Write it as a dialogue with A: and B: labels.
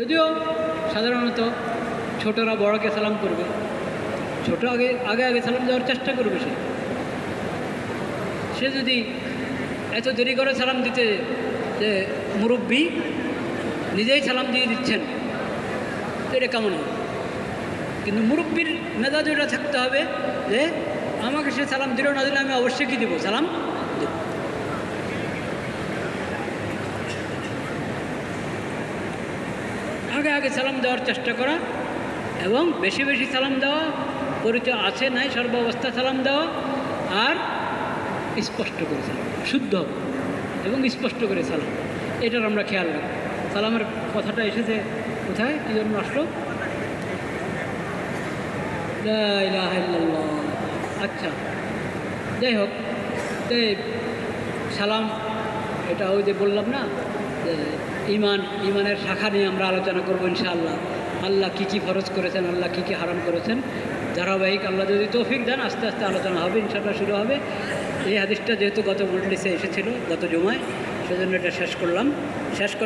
A: যদিও সাধারণত ছোটরা বড়কে সালাম করবে, ছোট আগে আগে আগে সালাম দেওয়ার চেষ্টা করবে সে। সে যদি এত দেরি করে সালাম দিতে যে মুরব্বী নিজেই সালাম দিয়ে দিচ্ছেন এটা কেমন হবে? কিন্তু মুরব্বীর মেজাজ ওটা থাকতে হবে যে, আমাকে সে সালাম দিল না দিলে আমি অবশ্যই কি দেবো? সালাম দেব। আগে আগে সালাম দেওয়ার চেষ্টা করা এবং বেশি বেশি সালাম দেওয়া, পরিচয় আছে, নাই, সর্বাবস্থা সালাম দেওয়া আর স্পষ্ট করে সালাম, শুদ্ধ এবং স্পষ্ট করে সালাম। এটার আমরা খেয়াল রাখি সালামের কথাটা এসেছে কোথায়? কী জন্য আসলো। আচ্ছা যাই হোক সালাম, এটা ওই যে বললাম না ইমান, ইমানের শাখা নিয়ে আমরা আলোচনা করব ইনশাআল্লাহ। আল্লাহ কী কী ফরজ করেছেন, আল্লাহ কী কী হারাম করেছেন। ধারাবাহিক আল্লাহ যদি তৌফিক দেন, আস্তে আস্তে আলোচনা হবে, ইনশাআল্লাহ শুরু হবে। এই হাদিসটা যেহেতু গত মজলিসে এসেছিল, গত জমায়, সেজন্য এটা শেষ করলাম। শেষ